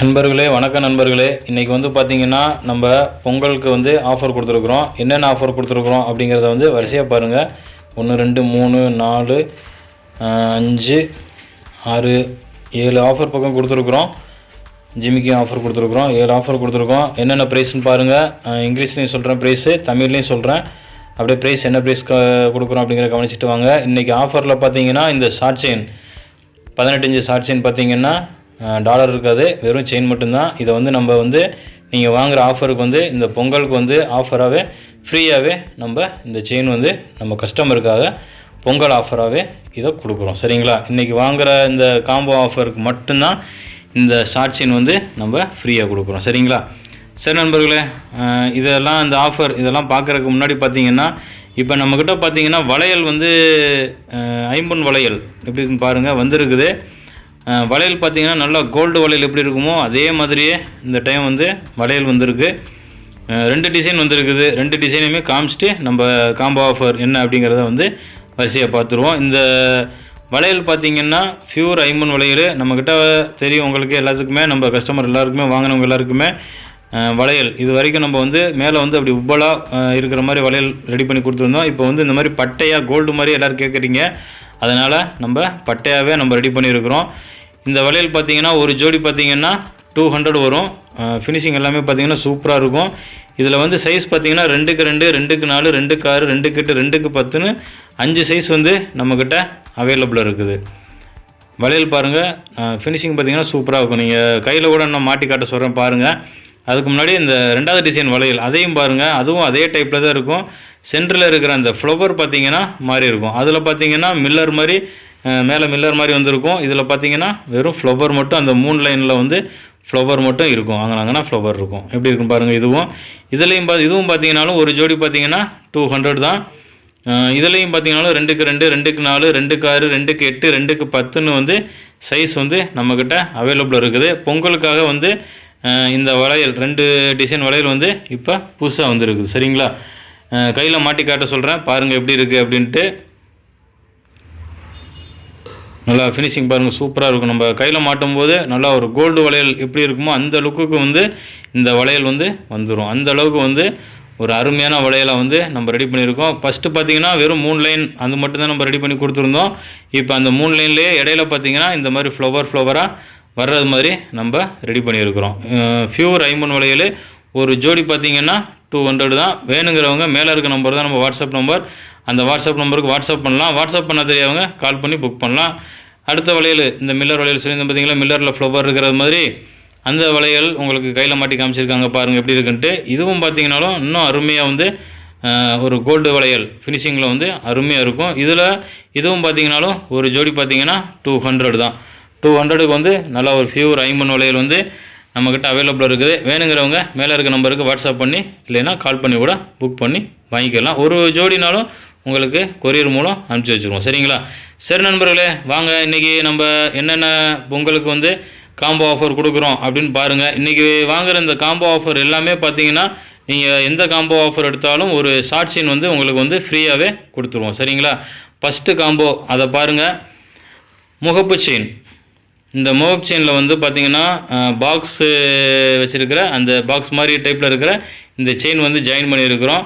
நண்பர்களே வணக்கம் நண்பர்களே. இன்றைக்கி வந்து பார்த்திங்கன்னா நம்ம பொங்கலுக்கு வந்து ஆஃபர் கொடுத்துருக்குறோம். என்னென்ன ஆஃபர் கொடுத்துருக்குறோம் அப்படிங்கிறத வந்து வரிசையாக பாருங்கள் ஒன்று ரெண்டு மூணு நாலு அஞ்சு ஆறு ஏழு ஆஃபர் பக்கம் கொடுத்துருக்குறோம். ஜிமிக்கு ஆஃபர் கொடுத்துருக்குறோம். ஏழு ஆஃபர் கொடுத்துருக்கோம். என்னென்ன ப்ரைஸ்னு பாருங்கள் இங்கிலீஷ்லேயும் சொல்கிறேன் ப்ரைஸு தமிழ்லேயும் சொல்கிறேன் அப்படியே ப்ரைஸ் என்ன ப்ரைஸ் கொடுக்குறோம் அப்படிங்கிற கவனிச்சிட்டு வாங்க. இன்றைக்கி ஆஃபரில் பார்த்தீங்கன்னா இந்த ஷார்ட் செயின் பதினெட்டு இன்ச்சு ஷார்ட் செயின் பார்த்தீங்கன்னா டாலர் இருக்காது. வெறும் செயின் மட்டும்தான். இதை வந்து நம்ம வந்து நீங்கள் வாங்குகிற ஆஃபருக்கு வந்து இந்த பொங்கலுக்கு வந்து ஆஃபராகவே ஃப்ரீயாகவே நம்ம இந்த செயின் வந்து நம்ம கஸ்டமருக்காக பொங்கல் ஆஃபராகவே இதை கொடுக்குறோம். சரிங்களா? இன்றைக்கி வாங்குகிற இந்த காம்போ ஆஃபருக்கு மட்டும்தான் இந்த ஷார்ட் செயின் வந்து நம்ம ஃப்ரீயாக கொடுக்குறோம். சரிங்களா? சரி நண்பர்களே இதெல்லாம் இந்த ஆஃபர் இதெல்லாம் பார்க்குறதுக்கு முன்னாடி பார்த்தீங்கன்னா இப்போ நம்மக்கிட்ட பார்த்தீங்கன்னா வளையல் வந்து ஐம்பொன் வளையல். எப்படி இருக்குன்னு பாருங்கள் வந்திருக்குது. வளையல் பார்த்தீங்கன்னா நல்லா கோல்டு வளையல் எப்படி இருக்குமோ அதே மாதிரியே இந்த டைம் வந்து வளையல் வந்திருக்கு. ரெண்டு டிசைன் வந்திருக்குது. ரெண்டு டிசைனையுமே காமிச்சிட்டு நம்ம காம்போ ஆஃபர் என்ன அப்படிங்கிறத வந்து வரிசையாக பார்த்துருவோம். இந்த வளையல் பார்த்தீங்கன்னா ஃபியூர் ஐம்பன் வளையல். நம்மக்கிட்ட தெரியும் உங்களுக்கு எல்லாத்துக்குமே. நம்ம கஸ்டமர் எல்லாருக்குமே வாங்கினவங்க எல்லாருக்குமே வளையல். இது வரைக்கும் நம்ம வந்து மேலே வந்து அப்படி உப்பலாக இருக்கிற மாதிரி வளையல் ரெடி பண்ணி கொடுத்துருந்தோம். இப்போ வந்து இந்த மாதிரி பட்டையாக கோல்டு மாதிரி எல்லோரும் கேட்குறீங்க. அதனால் நம்ம பட்டையாகவே நம்ம ரெடி பண்ணியிருக்கிறோம். இந்த வளையல் பார்த்தீங்கன்னா ஒரு ஜோடி பார்த்தீங்கன்னா டூ ஹண்ட்ரட் வரும். ஃபினிஷிங் எல்லாமே பார்த்தீங்கன்னா சூப்பராக இருக்கும். இதில் வந்து சைஸ் பார்த்தீங்கன்னா ரெண்டுக்கு ரெண்டு ரெண்டுக்கு நாலு ரெண்டுக்கு ஆறு ரெண்டுக்கு எட்டு ரெண்டுக்கு பத்துன்னு அஞ்சு சைஸ் வந்து நம்மக்கிட்ட அவைலபிளாக இருக்குது. வளையல் பாருங்கள் ஃபினிஷிங் பார்த்தீங்கன்னா சூப்பராக இருக்கும். நீங்கள் கையில் கூட நான் மாட்டி காட்ட சொல்கிறேன் பாருங்கள் அதுக்கு முன்னாடி இந்த ரெண்டாவது டிசைன் வளையல் அதையும் பாருங்கள் அதுவும் அதே டைப்பில் தான் இருக்கும். சென்டரில் இருக்கிற அந்த ஃப்ளவர் பார்த்தீங்கன்னா மாறி இருக்கும். அதில் பார்த்தீங்கன்னா மில்லர் மாதிரி மேலே மில்லர் மாதிரி வந்திருக்கும். இதில் பார்த்தீங்கன்னா வெறும் ஃப்ளவர் மட்டும் அந்த மூணு லைனில் வந்து ஃப்ளவர் மட்டும் இருக்கும். அங்கனாங்கன்னா ஃப்ளவர் இருக்கும். எப்படி இருக்கும் பாருங்கள் இதுவும். இதுலேயும் பா இதுவும் பார்த்தீங்கன்னாலும் ஒரு ஜோடி பார்த்தீங்கன்னா டூ ஹண்ட்ரட் தான். இதுலேயும் பார்த்தீங்கன்னாலும் ரெண்டுக்கு ரெண்டு ரெண்டுக்கு நாலு ரெண்டுக்கு ஆறு ரெண்டுக்கு எட்டு ரெண்டுக்கு பத்துன்னு வந்து சைஸ் வந்து நம்மக்கிட்ட அவைலபிள் இருக்குது. பொங்கலுக்காக வந்து இந்த வளையல் ரெண்டு டிசைன் வளையல் வந்து இப்போ புதுசாக வந்துருக்குது. சரிங்களா? கையில் மாட்டி காட்ட சொல்கிறேன் பாருங்கள் எப்படி இருக்குது அப்படின்ட்டு. நல்லா ஃபினிஷிங் பாருங்கள் சூப்பராக இருக்கும். நம்ம கையில் மாட்டும் போது நல்லா ஒரு கோல்டு வளையல் எப்படி இருக்குமோ அந்த லுக்குக்கு வந்து இந்த வளையல் வந்து வந்துடும் அந்த அளவுக்கு வந்து ஒரு அருமையான வளையலை வந்து நம்ம ரெடி பண்ணியிருக்கோம். ஃபஸ்ட்டு பார்த்தீங்கன்னா வெறும் மூணு லைன் அது மட்டும்தான் நம்ம ரெடி பண்ணி கொடுத்துருந்தோம். இப்போ அந்த மூணு லைன்லேயே இடையில பார்த்தீங்கன்னா இந்த மாதிரி ஃப்ளவர் ஃப்ளவராக வர்றது மாதிரி நம்ம ரெடி பண்ணியிருக்கிறோம். ஃபியூர் ஐம்பன் வளையல். ஒரு ஜோடி பார்த்தீங்கன்னா டூ ஹண்ட்ரட் தான். வேணுங்கிறவங்க மேலே இருக்க நம்பர் தான் நம்ம வாட்ஸ்அப் நம்பர் அந்த வாட்ஸ்அப் நம்பருக்கு வாட்ஸ்அப் பண்ணலாம். வாட்ஸ்அப் பண்ண தெரியாதவங்க கால் பண்ணி புக் பண்ணலாம். அடுத்த வளையல் இந்த மில்லர் வளையல் சொல்லியிருந்தேன் பார்த்தீங்களா மில்லரில் ஃப்ளவர் இருக்கிற மாதிரி. அந்த வளையல் உங்களுக்கு கையில் மாட்டி காமிச்சிருக்காங்க பாருங்கள் எப்படி இருக்குன்ட்டு. இதுவும் பார்த்தீங்கனாலும் இன்னும் அருமையாக வந்து ஒரு கோல்டு வளையல். ஃபினிஷிங்கில் வந்து அருமையாக இருக்கும். இதில் இதுவும் பார்த்தீங்கனாலும் ஒரு ஜோடி பார்த்தீங்கன்னா டூ ஹண்ட்ரட் தான். டூ ஹண்ட்ரடுக்கு வந்து நல்லா ஒரு ஃபியூர் ஐம்பன் வளையல் வந்து நம்மக்கிட்ட அவைலபிளாக இருக்குது. வேணுங்கிறவங்க மேலே இருக்க நம்பருக்கு வாட்ஸ்அப் பண்ணி இல்லைன்னா கால் பண்ணி கூட புக் பண்ணி வாங்கிக்கலாம். ஒரு ஜோடினாலும் உங்களுக்கு கொரியர் மூலம் அனுப்பிச்சி வச்சுருவோம். சரிங்களா? சரி நண்பர்களே வாங்க இன்றைக்கி நம்ம என்னென்ன பொங்கலுக்கு வந்து காம்போ ஆஃபர் கொடுக்குறோம் அப்படின்னு பாருங்கள் இன்றைக்கி வாங்குகிற இந்த காம்போ ஆஃபர் எல்லாமே பார்த்தீங்கன்னா நீங்கள் எந்த காம்போ ஆஃபர் எடுத்தாலும் ஒரு ஷார்ட் சீன் வந்து உங்களுக்கு வந்து ஃப்ரீயாகவே கொடுத்துருவோம். சரிங்களா? ஃபஸ்ட்டு காம்போ அதை பாருங்கள் முகப்பு செயின் இந்த முகப்பு செயினில் வந்து பார்த்திங்கன்னா பாக்ஸு வச்சுருக்கிற அந்த பாக்ஸ் மாதிரி டைப்பில் இருக்கிற இந்த செயின் வந்து ஜாயின் பண்ணியிருக்கிறோம்.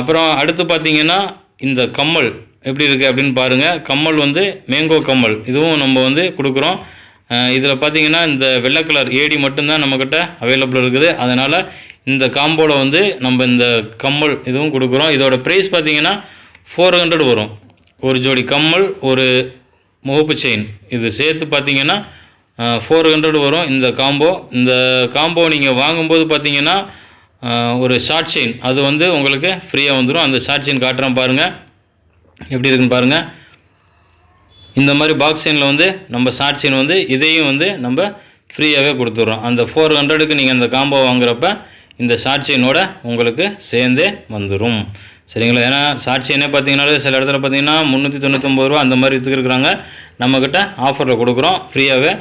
அப்புறம் அடுத்து பார்த்தீங்கன்னா இந்த கம்மல் எப்படி இருக்குது அப்படின்னு பாருங்கள் கம்மல் வந்து மேங்கோ கம்மல். இதுவும் நம்ம வந்து கொடுக்குறோம். இதில் பார்த்தீங்கன்னா இந்த வெள்ளை கலர் ஏடி மட்டும்தான் நம்மக்கிட்ட அவைலபிள் இருக்குது. அதனால் இந்த காம்போவில் வந்து நம்ம இந்த கம்மல் இதுவும் கொடுக்குறோம். இதோட ப்ரைஸ் பார்த்திங்கன்னா ஃபோர் ஹண்ட்ரட் வரும். ஒரு ஜோடி கம்மல் ஒரு முகப்பு செயின் இது சேர்த்து பார்த்தீங்கன்னா ஃபோர் ஹண்ட்ரட் வரும் இந்த காம்போ இந்த காம்போ நீங்கள் வாங்கும்போது பார்த்தீங்கன்னா ஒரு ஷார்ட் செயின் அது வந்து உங்களுக்கு ஃப்ரீயாக வந்துடும் அந்த ஷார்ட் செயின் காட்டுறேன் பாருங்கள் எப்படி இருக்குன்னு பாருங்கள் இந்த மாதிரி பாக்ஸ் செயினில் வந்து நம்ம ஷார்ட் செயின் வந்து இதையும் வந்து நம்ம ஃப்ரீயாகவே கொடுத்துட்றோம். அந்த ஃபோர் ஹண்ட்ரடுக்கு நீங்கள் அந்த காம்போ வாங்குறப்ப இந்த ஷார்ட் செயினோட உங்களுக்கு சேர்ந்தே வந்துடும் சரிங்களா? ஏன்னா ஷார்ட் செயினே பார்த்தீங்கன்னாலே சில இடத்துல பார்த்தீங்கன்னா முந்நூற்றி தொண்ணூத்தொம்பது ரூபா அந்த மாதிரி இருக்கிறாங்க நம்மக்கிட்ட ஆஃபரில் கொடுக்குறோம். ஃப்ரீயாகவே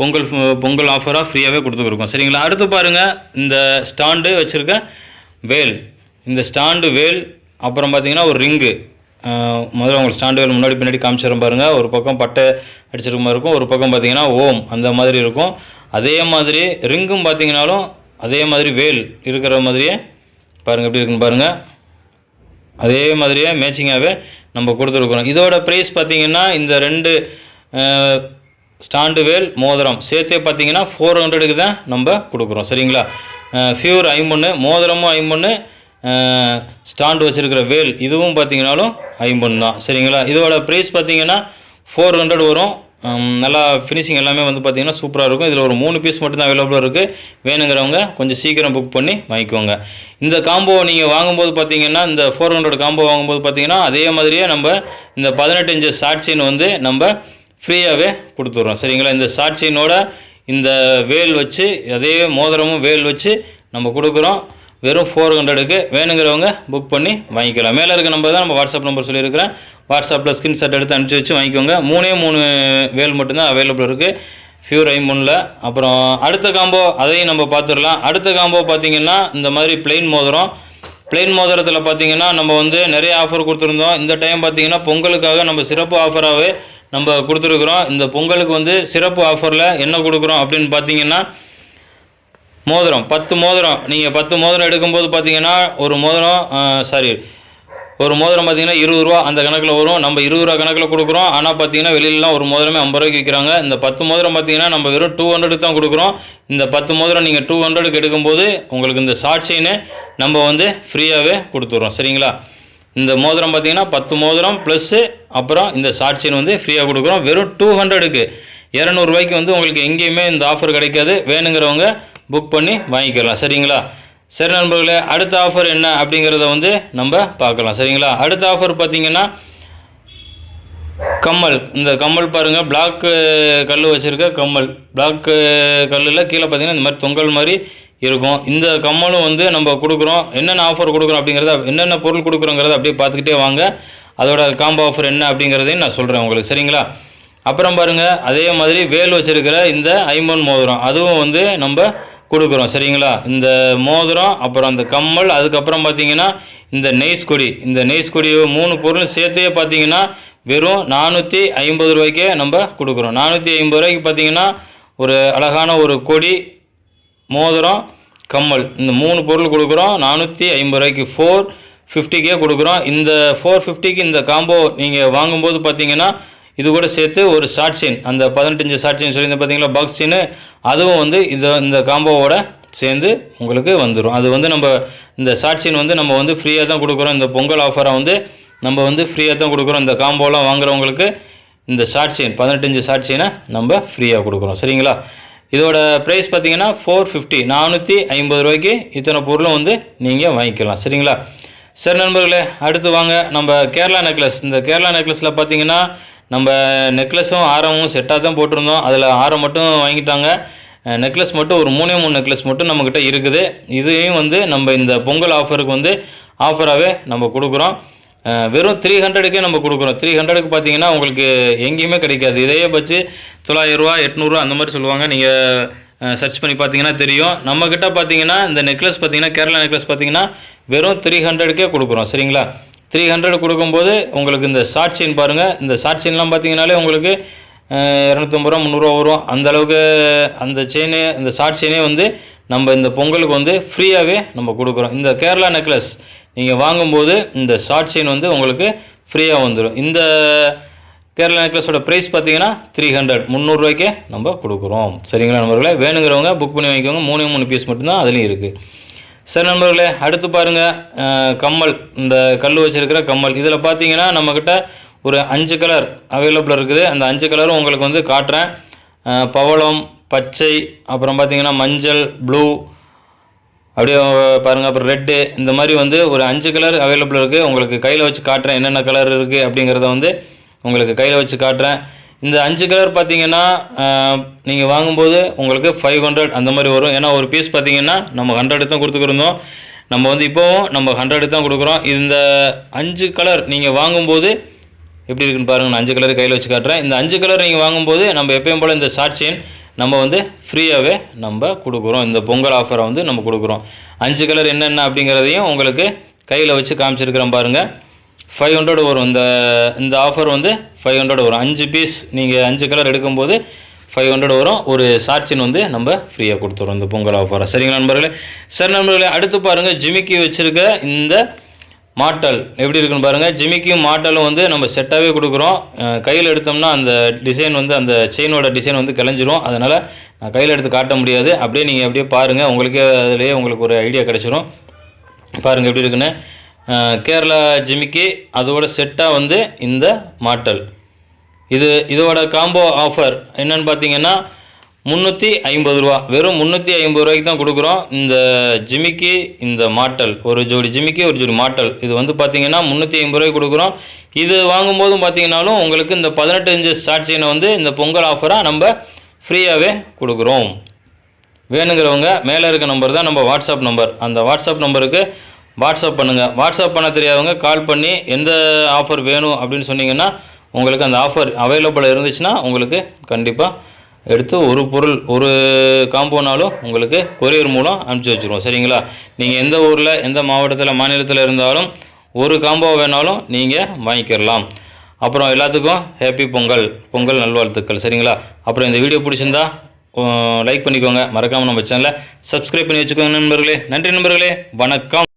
பொங்கல் பொங்கல் ஆஃபராக ஃப்ரீயாகவே கொடுத்துருக்கோம் சரிங்களா? அடுத்து பாருங்கள் இந்த ஸ்டாண்டு வச்சுருக்க வேல். இந்த ஸ்டாண்டு வேல் அப்புறம் பார்த்தீங்கன்னா ஒரு ரிங்கு முதல்ல உங்களுக்கு ஸ்டாண்டு வேல் முன்னாடி பின்னாடி காமிச்சிடும் பாருங்கள் ஒரு பக்கம் பட்டை அடிச்சிருக்க மாதிரி இருக்கும். ஒரு பக்கம் பார்த்தீங்கன்னா ஓம் அந்த மாதிரி இருக்கும். அதே மாதிரி ரிங்கும் பார்த்திங்கனாலும் அதே மாதிரி வேல் இருக்கிற மாதிரியே பாருங்கள் எப்படி இருக்குன்னு பாருங்கள் அதே மாதிரியே மேட்சிங்காகவே நம்ம கொடுத்துருக்குறோம் இதோட ப்ரைஸ் பார்த்தீங்கன்னா இந்த ரெண்டு ஸ்டாண்டு வேல் மோதிரம். சேர்த்தே பார்த்தீங்கன்னா ஃபோர் ஹண்ட்ரடுக்கு தான் நம்ம கொடுக்குறோம். சரிங்களா? ஃபியூர் ஐம்பொன்று மோதிரமும் ஐம்பொன்று ஸ்டாண்டு வச்சுருக்கிற வேல் இதுவும் பார்த்தீங்கன்னாலும் ஐம்பொன்று தான். சரிங்களா? இதோட ப்ரைஸ் பார்த்தீங்கன்னா ஃபோர் ஹண்ட்ரட் வரும். நல்லா ஃபினிஷிங் எல்லாமே வந்து பார்த்திங்கன்னா சூப்பராக இருக்கும். இதில் ஒரு மூணு பீஸ் மட்டும் தான் அவைலபிளாக இருக்குது வேணுங்கிறவங்க கொஞ்சம் சீக்கிரம் புக் பண்ணி வாங்கிக்கோங்க. இந்த காம்போ நீங்கள் வாங்கும்போது பார்த்தீங்கன்னா இந்த ஃபோர் ஹண்ட்ரட் காம்போ வாங்கும்போது பார்த்தீங்கன்னா அதே மாதிரியே நம்ம இந்த பதினெட்டு இன்ச்சு ஷார்ட் செயின் வந்து நம்ம ஃப்ரீயாகவே கொடுத்துட்றோம். சரிங்களா? இந்த சாட்சியினோட இந்த வேல் வச்சு அதே மோதிரமும் வேல் வச்சு நம்ம கொடுக்குறோம். வெறும் ஃபோர் ஹண்ட்ரடுக்கு வேணுங்கிறவங்க புக் பண்ணி வாங்கிக்கலாம். மேலே இருக்க நம்பர் தான் நம்ம வாட்ஸ்அப் நம்பர் சொல்லியிருக்கிறேன். வாட்ஸ்அப்பில் ஸ்கிரீன்ஷாட் எடுத்து அனுப்பிச்சி வச்சு வாங்கிக்கோங்க. மூணே மூணு வேல் மட்டும்தான் அவைலபிள் இருக்குது ஃபியூர் ஐம்பொன்னில் அப்புறம் அடுத்த காம்போ அதையும் நம்ம பார்த்துடலாம். அடுத்த காம்போ பார்த்தீங்கன்னா இந்த மாதிரி பிளெயின் மோதிரம். பிளெயின் மோதிரத்தில் பார்த்தீங்கன்னா நம்ம வந்து நிறைய ஆஃபர் கொடுத்துருந்தோம். இந்த டைம் பார்த்தீங்கன்னா பொங்கலுக்காக நம்ம சிறப்பு ஆஃபராகவே நம்ம கொடுத்துருக்குறோம். இந்த பொங்கலுக்கு வந்து சிறப்பு ஆஃபரில் என்ன கொடுக்குறோம் அப்படின்னு பார்த்தீங்கன்னா மோதிரம். பத்து மோதிரம். நீங்கள் பத்து மோதிரம் எடுக்கும்போது பார்த்தீங்கன்னா ஒரு மோதிரம் சாரி ஒரு மோதிரம் பார்த்தீங்கன்னா இருபது ரூபா அந்த கணக்கில் வரும். நம்ம இருபது ரூபா கணக்கில் கொடுக்குறோம். ஆனால் பார்த்தீங்கன்னா வெளியிலலாம் ஒரு மோதிரமே ஐம்பது ரூபாய்க்கு விற்கிறாங்க. இந்த பத்து மோதிரம் பார்த்தீங்கன்னா நம்ம வெறும் டூ ஹண்ட்ரடுக்கு தான் கொடுக்குறோம். இந்த பத்து மோதிரம் நீங்கள் டூ ஹண்ட்ரடுக்கு எடுக்கும்போது உங்களுக்கு இந்த ஷார்ட் நம்ம வந்து ஃப்ரீயாகவே கொடுத்துட்றோம். சரிங்களா? இந்த மோதிரம் பார்த்தீங்கன்னா பத்து மோதிரம் ப்ளஸ்ஸு அப்புறம் இந்த ஷார்ட் வந்து ஃப்ரீயாக கொடுக்குறோம். வெறும் டூ ஹண்ட்ரடுக்கு இரநூறுவாய்க்கு வந்து உங்களுக்கு எங்கேயுமே இந்த ஆஃபர் கிடைக்காது. வேணுங்கிறவங்க புக் பண்ணி வாங்கிக்கலாம். சரிங்களா? சரி நண்பர்களே அடுத்த ஆஃபர் என்ன அப்படிங்கிறத வந்து நம்ம பார்க்கலாம். சரிங்களா? அடுத்த ஆஃபர் பார்த்தீங்கன்னா கம்மல். இந்த கம்மல் பாருங்கள் பிளாக்கு கல் வச்சுருக்க கம்மல். பிளாக்கு கல்லில் கீழே பார்த்தீங்கன்னா இந்த மாதிரி தொங்கல் மாதிரி இருக்கும். இந்த கம்மலும் வந்து நம்ம கொடுக்குறோம். என்னென்ன ஆஃபர் கொடுக்குறோம் அப்படிங்கிறத என்னென்ன பொருள் கொடுக்குறோங்கிறத அப்படியே பார்த்துக்கிட்டே வாங்க. அதோட காம்போ ஆஃபர் என்ன அப்படிங்கிறதையும் நான் சொல்கிறேன் உங்களுக்கு. சரிங்களா? அப்புறம் பாருங்கள் அதே மாதிரி வேல் வச்சுருக்கிற இந்த ஐம்பன் மோதிரம். அதுவும் வந்து நம்ம கொடுக்குறோம். சரிங்களா? இந்த மோதிரம் அப்புறம் அந்த கம்மல் அதுக்கப்புறம் பார்த்தீங்கன்னா இந்த நெய்ஸ் கொடி. இந்த நெய்ஸ் கொடி மூணு பொருளும் சேர்த்தே பார்த்தீங்கன்னா வெறும் நானூற்றி ஐம்பது ரூபாய்க்கே நம்ம கொடுக்குறோம். நானூற்றி ஐம்பது ரூபாய்க்கு பார்த்தீங்கன்னா ஒரு அழகான ஒரு கொடி மோதிரம் கம்மல். இந்த மூணு பொருள் கொடுக்குறோம். நானூற்றி ஐம்பது ரூபாய்க்கு ஃபோர் ஃபிஃப்டிக்கே கொடுக்குறோம். இந்த ஃபோர் ஃபிஃப்டிக்கு இந்த காம்போ நீங்கள் வாங்கும்போது பார்த்தீங்கன்னா இது கூட சேர்த்து ஒரு ஷார்ட் சீன் அந்த பதினெட்டு ஷார்ட் செயின் சொல்லியிருந்தேன் பார்த்தீங்களா? பாக்ஸ் அதுவும் வந்து இதை இந்த காம்போவோட சேர்ந்து உங்களுக்கு வந்துடும் அது வந்து நம்ம இந்த ஷார்ட் சீன் வந்து நம்ம வந்து ஃப்ரீயாக தான் கொடுக்குறோம். இந்த பொங்கல் ஆஃபரை வந்து நம்ம வந்து ஃப்ரீயாக தான் கொடுக்குறோம். இந்த காம்போலாம் வாங்குறவங்களுக்கு இந்த ஷார்ட் சீன் பதினெட்டு ஷார்ட் சீனை நம்ம ஃப்ரீயாக கொடுக்குறோம். சரிங்களா? இதோட ப்ரைஸ் பார்த்தீங்கன்னா ஃபோர் ஃபிஃப்டி நானூற்றி ஐம்பது ரூபாய்க்கு இத்தனை பொருளும் வந்து நீங்கள் வாங்கிக்கலாம். சரிங்களா? சரி நண்பர்களே அடுத்து வாங்க. நம்ம கேரளா நெக்லஸ் இந்த கேரளா நெக்லஸில் பார்த்தீங்கன்னா நம்ம நெக்லஸும் ஆரமும் செட்டாக தான் போட்டிருந்தோம். அதில் ஆரம் மட்டும் வாங்கிட்டாங்க. நெக்லஸ் மட்டும் ஒரு மூணே மூணு நெக்லஸ் மட்டும் நம்மக்கிட்ட இருக்குது. இதையும் வந்து நம்ம இந்த பொங்கல் ஆஃபருக்கு வந்து ஆஃபராகவே நம்ம கொடுக்குறோம். வெறும் த்ரீ ஹண்ட்ரடுக்கே நம்ம கொடுக்குறோம். த்ரீ ஹண்ட்ரடுக்கு பார்த்தீங்கன்னா உங்களுக்கு எங்கேயுமே கிடைக்காது. இதையே பச்சு தொள்ளாயிரரூவா எட்நூறுரூவா அந்த மாதிரி சொல்லுவாங்க. நீங்கள் சர்ச் பண்ணி பார்த்தீங்கன்னா தெரியும். நம்மக்கிட்ட பார்த்தீங்கன்னா இந்த நெக்லஸ் பார்த்தீங்கன்னா கேரளா நெக்லஸ் பார்த்தீங்கன்னா வெறும் த்ரீ ஹண்ட்ரடுக்கே கொடுக்குறோம். சரிங்களா? த்ரீ ஹண்ட்ரட் கொடுக்கும்போது உங்களுக்கு இந்த ஷார்ட் செயின் பாருங்கள் இந்த ஷார்ட் செயின்லாம் பார்த்தீங்கன்னாலே உங்களுக்கு இரநூத்தம்பது ரூபா முந்நூறுரூவா வரும். அந்தளவுக்கு அந்த செயினே இந்த ஷார்ட் செயினே வந்து நம்ம இந்த பொங்கலுக்கு வந்து ஃப்ரீயாகவே நம்ம கொடுக்குறோம். இந்த கேரளா நெக்லஸ் நீங்கள் வாங்கும்போது இந்த ஷார்ட் செயின் வந்து உங்களுக்கு ஃப்ரீயாக வந்துடும் இந்த கேரளா நெக்லஸோட ப்ரைஸ் பார்த்தீங்கன்னா த்ரீ ஹண்ட்ரட் முந்நூறுரூவாய்க்கே நம்ம கொடுக்குறோம். சரிங்களா நண்பர்களே? வேணுங்கிறவங்க புக் பண்ணி வாங்கிக்கோங்க. மூணு மூணு பீஸ் மட்டும்தான் அதுலேயும் இருக்குது சரி நண்பர்களே அடுத்து பாருங்கள் கம்மல். இந்த கல் வச்சுருக்கிற கம்மல். இதில் பார்த்தீங்கன்னா நம்மக்கிட்ட ஒரு அஞ்சு கலர் அவைலபிள் இருக்குது. அந்த அஞ்சு கலரும் உங்களுக்கு வந்து காட்டுறேன். பவளம் பச்சை அப்புறம் பார்த்தீங்கன்னா மஞ்சள் ப்ளூ அப்படியே பாருங்கள் அப்புறம் ரெட்டு இந்த மாதிரி வந்து ஒரு அஞ்சு கலர் அவைலபிள் இருக்குது உங்களுக்கு கையில் வச்சு காட்டுறேன் என்னென்ன கலர் இருக்குது அப்படிங்கிறத வந்து உங்களுக்கு கையில் வச்சு காட்டுறேன். இந்த அஞ்சு கலர் பார்த்தீங்கன்னா நீங்கள் வாங்கும்போது உங்களுக்கு ஃபைவ் ஹண்ட்ரட் அந்த மாதிரி வரும். ஏன்னா ஒரு பீஸ் பார்த்தீங்கன்னா நம்ம ஹண்ட்ரடு தான் கொடுத்துக்கிருந்தோம் நம்ம வந்து இப்போவும் நம்ம ஹண்ட்ரடு தான் கொடுக்குறோம். இந்த அஞ்சு கலர் நீங்கள் வாங்கும்போது எப்படி இருக்குன்னு பாருங்கள் நான் அஞ்சு கலர் கையில் வச்சு காட்டுறேன். இந்த அஞ்சு கலர் நீங்கள் வாங்கும்போது நம்ம எப்பயும் போல் இந்த ஷார்ட் செயின் நம்ம வந்து ஃப்ரீயாகவே நம்ம கொடுக்குறோம். இந்த பொங்கல் ஆஃபரை வந்து நம்ம கொடுக்குறோம். அஞ்சு கலர் என்னென்ன அப்படிங்கிறதையும் உங்களுக்கு கையில் வச்சு காமிச்சிருக்கிறேன் பாருங்கள் ஃபைவ் ஹண்ட்ரட் வரும். இந்த இந்த ஆஃபர் வந்து ஃபைவ் ஹண்ட்ரட் வரும். அஞ்சு பீஸ் நீங்கள் அஞ்சு கலர் எடுக்கும்போது ஃபைவ் ஹண்ட்ரட் வரும். ஒரு சார்ஜின் வந்து நம்ம ஃப்ரீயாக கொடுத்துறோம் இந்த பொங்கல் ஆஃபரை சரிங்களா நண்பர்களே? சரி நண்பர்களே அடுத்து பாருங்கள் ஜிமிக்கி வச்சுருக்க இந்த மாட்டல் எப்படி இருக்குன்னு பாருங்கள் ஜிமிக்கியும் மாட்டலும் வந்து நம்ம செட்டாகவே கொடுக்குறோம். கையில் எடுத்தோம்னா அந்த டிசைன் வந்து அந்த செயினோட டிசைன் வந்து கிளஞ்சிரும். அதனால் நான் கையில் எடுத்து காட்ட முடியாது. அப்படியே நீங்கள் அப்படியே பாருங்கள் உங்களுக்கே அதிலேயே உங்களுக்கு ஒரு ஐடியா கிடச்சிரும். பாருங்கள் எப்படி இருக்குன்னு. கேரளா ஜிமிக்கி அதோட செட்டாக வந்து இந்த மாட்டல். இது இதோட காம்போ ஆஃபர் என்னென்னு பார்த்தீங்கன்னா முந்நூற்றி ஐம்பது ரூபா. வெறும் முந்நூற்றி ஐம்பது ரூபாய்க்கு தான் கொடுக்குறோம். இந்த ஜிமிக்கி இந்த மாட்டல். ஒரு ஜோடி ஜிமிக்கி ஒரு ஜோடி மாட்டல். இது வந்து பார்த்தீங்கன்னா முந்நூற்றி ஐம்பது ரூபாய்க்கு கொடுக்குறோம். இது வாங்கும்போதும் பார்த்தீங்கன்னாலும் உங்களுக்கு இந்த பதினெட்டு இன்ச்சு ஸ்டார்ட் செயினை வந்து இந்த பொங்கல் ஆஃபராக நம்ம ஃப்ரீயாகவே கொடுக்குறோம். வேணுங்கிறவங்க மேலே இருக்க நம்பர் தான் நம்ம வாட்ஸ்அப் நம்பர் அந்த வாட்ஸ்அப் நம்பருக்கு வாட்ஸ்அப் பண்ணுங்கள் வாட்ஸ்அப் பண்ண தெரியாதவங்க கால் பண்ணி எந்த ஆஃபர் வேணும் அப்படின்னு சொன்னிங்கன்னா உங்களுக்கு அந்த ஆஃபர் அவைலபிள் இருந்துச்சுன்னா உங்களுக்கு கண்டிப்பாக எடுத்து ஒரு பொருள் ஒரு காம்போனாலும் உங்களுக்கு கொரியர் மூலம் அனுப்பிச்சி வச்சுருவோம். சரிங்களா? நீங்கள் எந்த ஊரில் எந்த மாவட்டத்தில் மாநிலத்தில் இருந்தாலும் ஒரு காம்போ வேணாலும் நீங்கள் வாங்கிக்கிறலாம் அப்புறம் எல்லாத்துக்கும் ஹேப்பி பொங்கல் பொங்கல் நல்வாழ்த்துக்கள். சரிங்களா? அப்புறம் இந்த வீடியோ பிடிச்சிருந்தா லைக் பண்ணிக்கோங்க. மறக்காமல் நம்ம சேனலை சப்ஸ்கிரைப் பண்ணி வச்சுக்கோங்க நண்பர்களே. நன்றி நண்பர்களே. வணக்கம்.